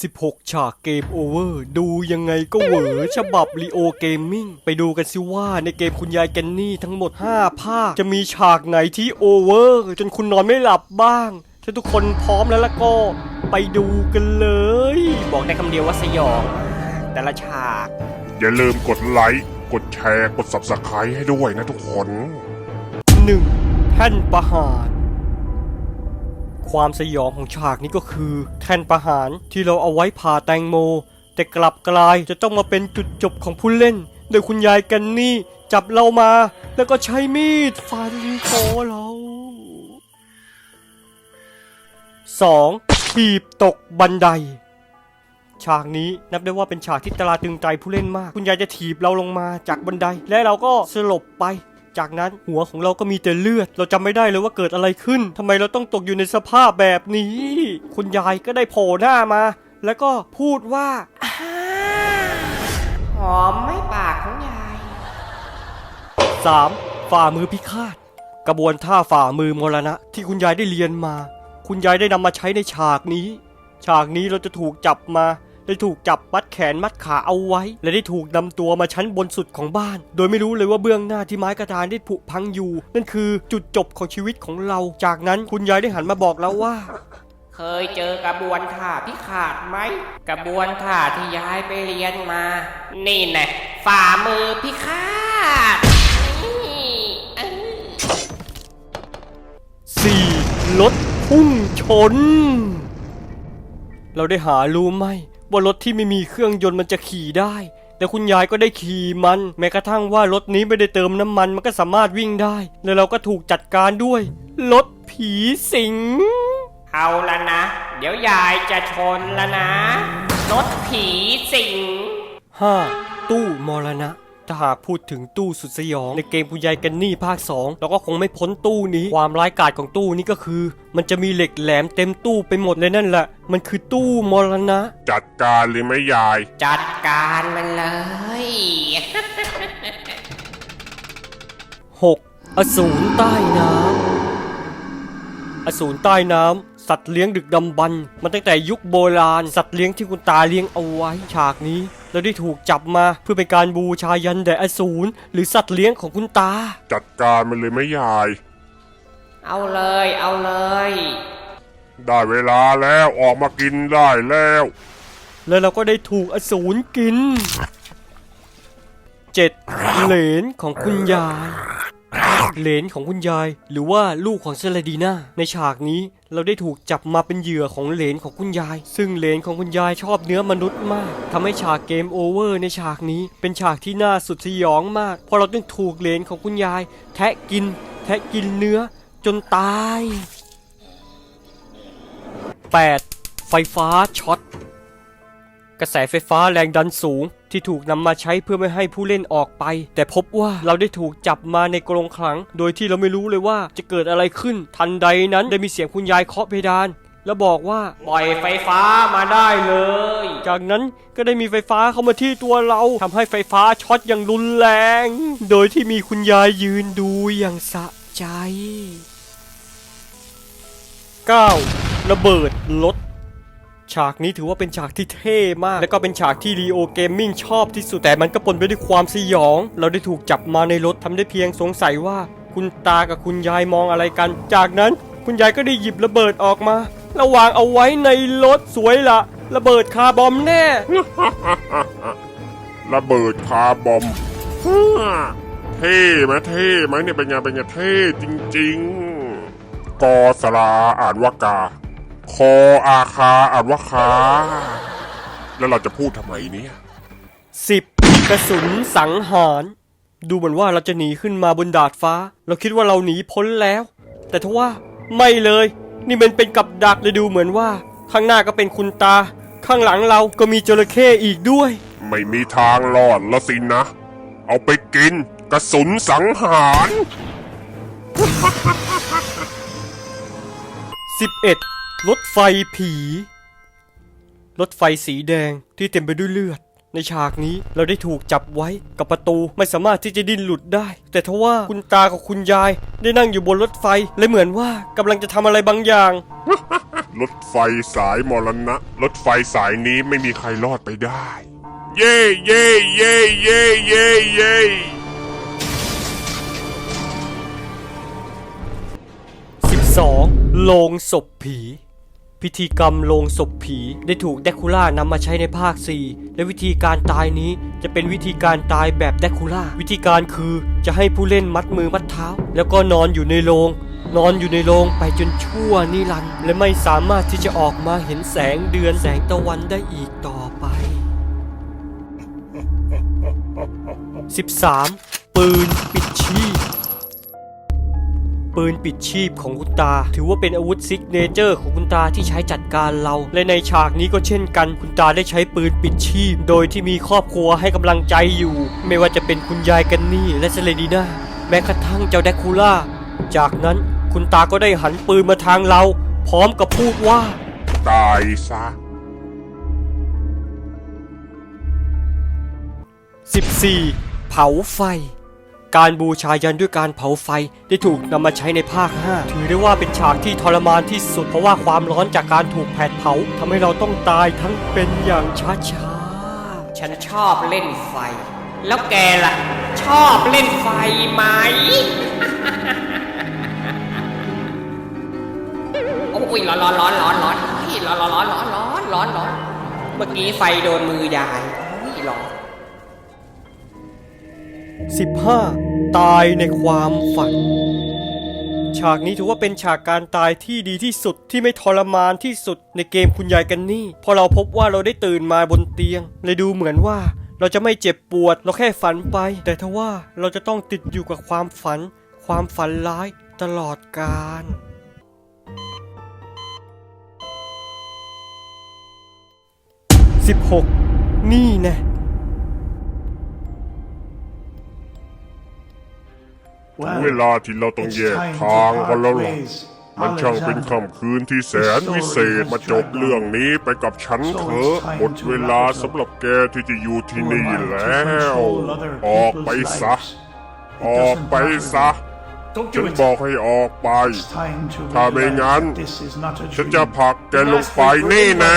16 ฉากเกมโอเวอร์ ดูยังไงก็เหวอฉบับลีโอเกมมิ่งไปดูกันสิว่าในเกมคุณยายแกนนี่ทั้งหมด 5 ภาค จะมีฉากไหนที่โอเวอร์ จนคุณนอนไม่หลับบ้าง ถ้าทุกคนพร้อมแล้วล่ะก็ไปดูกันเลย บอกได้คำเดียวว่าสยอง แต่ละฉาก อย่าลืมกดไลค์ กดแชร์ กด subscribe ให้ด้วยนะทุกคน 1. แท่นประหาร ความสยองของฉากนี้ก็คือ แท่นประหารที่เราเอาไว้ผ่าแตงโม แต่กลับกลายจะต้องมาเป็นจุดจบของผู้เล่น โดยคุณยายกันนี่จับเรามา แล้วก็ใช้มีดฟันคอเรา 2. ถีบตกบันได ฉากนี้นับได้ว่าเป็นฉากที่ตราตึงใจผู้เล่นมาก คุณยายจะถีบเราลงมาจากบันได และเราก็สลบไป จากนั้นหัวของเราก็มีแต่เลือด เราจำไม่ได้เลยว่าเกิดอะไรขึ้นทำไมเราต้องตกอยู่ในสภาพแบบนี้ คุณยายก็ได้โผล่หน้ามา แล้วก็พูดว่า หอมไหม่ปากของยาย 3. ฝ่ามือพิฆาต กระบวนท่าฝ่ามือมรณะที่คุณยายได้เรียนมา คุณยายได้นำมาใช้ในฉากนี้ ฉากนี้เราจะถูกจับมา ได้ถูกจับมัดแขนมัดขาเอาไว้ และได้ถูกนำตัวมาชั้นบนสุดของบ้าน โดยไม่รู้เลยว่าเบื้องหน้าที่ไม้กระดานได้ผุพังอยู่ นั่นคือจุดจบของชีวิตของเรา จากนั้นคุณยายได้หันมาบอกเราว่าเคยเจอกระบวนท่าพิขาดไหม กระบวนท่าที่ยายไปเรียนมา นี่แน่ฝ่ามือพิฆาตนี่เอ้ย 4. รถพุ่งชน เราได้หารู้ไหม ว่ารถที่ไม่มีเครื่องยนต์มันจะขี่ได้ แต่คุณยายก็ได้ขี่มัน แม้กระทั่งว่ารถนี้ไม่ได้เติมน้ำมันมันก็สามารถวิ่งได้ แล้วเราก็ถูกจัดการด้วย รถผีสิง เอาละนะ เดี๋ยวยายจะชนละนะ รถผีสิง 5. ตู้มรณะ ถ้าหากพูดถึงตู้สุดสยอง ในเกมคุณยายกันนี่ภาค 2 เราก็คงไม่พ้นตู้นี้ ความร้ายกาจของตู้นี้ก็คือ มันจะมีเหล็กแหลมเต็มตู้ไปหมดเลยนั่นแหละ มันคือตู้มรณะ จัดการเลยไหมยาย จัดการมันเลย 6. อสูรใต้น้ำอสูรใต้น้ำ สัตว์เลี้ยงดึกดำบรรพ์มันตั้งแต่ยุคโบราณ สัตว์เลี้ยงที่คุณตาเลี้ยงเอาไว้ฉากนี้เราได้ถูกจับมาเพื่อเป็นการบูชายันแด่อสูรหรือสัตว์เลี้ยงของคุณตา จัดการมันเลยไหมยาย เอาเลย เอาเลย ได้เวลาแล้วออกมากินได้แล้ว แล้วเราก็ได้ถูกอสูรกิน 7. เหลนของคุณยาย เหลนของคุณยาย หรือว่าลูกของเซเลดีนาในฉากนี้เราได้ถูกจับมาเป็นเหยื่อของเหลนของคุณยาย ซึ่งเหลนของคุณยายชอบเนื้อมนุษย์มากทำให้ฉากเกมโอเวอร์ในฉากนี้เป็นฉากที่น่าสุดสยองมาก เพราะเราต้องถูกเหลนของคุณยาย แทะกิน แทะกินเนื้อจนตาย 8. ไฟฟ้าช็อตกระแสไฟฟ้าแรงดันสูง ที่ถูกนำมาใช้เพื่อไม่ให้ผู้เล่นออกไป แต่พบว่าเราได้ถูกจับมาในกรงขัง โดยที่เราไม่รู้เลยว่าจะเกิดอะไรขึ้น ทันใดนั้นได้มีเสียงคุณยายเคาะเพดานแล้วบอกว่าปล่อยไฟฟ้ามาได้เลย จากนั้นก็ได้มีไฟฟ้าเข้ามาที่ตัวเราทำให้ไฟฟ้าช็อตอย่างรุนแรง โดยที่มีคุณยายยืนดูอย่างสะใจ 9. ระเบิดรถ ฉากนี้ถือว่าเป็นฉากที่เท่มาก และก็เป็นฉากที่รีโอเกมมิ่งชอบที่สุด แต่มันก็ปนไปด้วยความสยอง เราได้ถูกจับมาในรถทำได้เพียงสงสัยว่า คุณตากับคุณยายมองอะไรกัน จากนั้นคุณยายก็ได้หยิบระเบิดออกมาแล้ววางเอาไว้ในรถสวยละระเบิดคาร์บอมแน่ ระเบิดคาร์บอมเท่ไหมเท่ไหมเนี่ยเป็นไงเป็นไงเท่จริง ๆ กอสลาอ่านว่ากา คออาคาอ่านว่าคา แล้วเราจะพูดทำไมเนี่ย10กระสุนสังหาร ดูเหมือนว่าเราจะหนีขึ้นมาบนดาดฟ้า เราคิดว่าเราหนีพ้นแล้ว แต่ทว่าไม่เลย นี่มันเป็นกับดักเลยดูเหมือนว่า ข้างหน้าก็เป็นคุณตา ข้างหลังเราก็มีจระเข้อีกด้วย ไม่มีทางรอดละสินะเอาไปกินกระสุนสังหาร 11. รถไฟผี รถไฟสีแดงที่เต็มไปด้วยเลือด ในฉากนี้เราได้ถูกจับไว้กับประตูไม่สามารถที่จะดิ้นหลุดได้ แต่ทว่าคุณตากับคุณยายได้นั่งอยู่บนรถไฟและเหมือนว่ากำลังจะทำอะไรบางอย่าง รถไฟสายมรณะ รถไฟสายนี้ไม่มีใครรอดไปได้ เย่เย่เย่เย่เย่เย่ 12. โลงศพผี พิธีกรรมโลงศพผีได้ถูกแดคูล่านำมาใช้ในภาค 4 และวิธีการตายนี้จะเป็นวิธีการตายแบบแดคูล่า วิธีการคือจะให้ผู้เล่นมัดมือมัดเท้า แล้วก็นอนอยู่ในโรงนอนอยู่ในโรงไปจนชั่วนิรันดร์และไม่สามารถที่จะออกมาเห็นแสงเดือนแสงตะวันได้อีกต่อไป 13. ปืนปิดชีพ ปืนปิดชีพของคุณตา ถือว่าเป็นอาวุธซิกเนเจอร์ของคุณตาที่ใช้จัดการเรา และในฉากนี้ก็เช่นกัน คุณตาได้ใช้ปืนปิดชีพ โดยที่มีครอบครัวให้กำลังใจอยู่ ไม่ว่าจะเป็นคุณยายกันนี่และเซเลดีนาแม้กระทั่งเจ้าแดกคูล่า จากนั้นคุณตาก็ได้หันปืนมาทางเรา พร้อมกับพูดว่า ตายซะ 14. เผาไฟ การบูชายันด้วยการเผาไฟได้ถูกนำมาใช้ในภาค 5 ถือได้ว่าเป็นฉากที่ทรมานที่สุดเพราะว่าความร้อนจากการถูกแผดเผาทำให้เราต้องตายทั้งเป็นอย่างช้าๆ ฉันชอบเล่นไฟ แล้วแกล่ะ ชอบเล่นไฟไหม โอ้ยร้อนร้อนร้อนร้อนร้อนร้อนร้อนร้อนร้อนร้อนร้อนเมื่อกี้ไฟโดนมือยายโอ้ยร้อน 15. ตายในความฝัน ฉากนี้ถือว่าเป็นฉากการตายที่ดีที่สุดที่ไม่ทรมานที่สุดในเกมคุณยายกันนี่ พอเราพบว่าเราได้ตื่นมาบนเตียงเลยดูเหมือนว่าเราจะไม่เจ็บปวดเราแค่ฝันไป แต่ทว่าเราจะต้องติดอยู่กับความฝัน ความฝันร้ายตลอดกาล16 นี่แน่ เวลาที่เราต้องแยกทางกันแล้วล่ะมันช่างเป็นค่ำคืนที่แสนวิเศษมาจบเรื่องนี้ไปกับฉันเถอะหมดเวลาสำหรับแกที่จะอยู่ที่นี่แล้ว ออกไปซะ ออกไปซะ ฉันบอกให้ออกไป ถ้าไม่งั้น ฉันจะผลักแกลงไปนี่นะ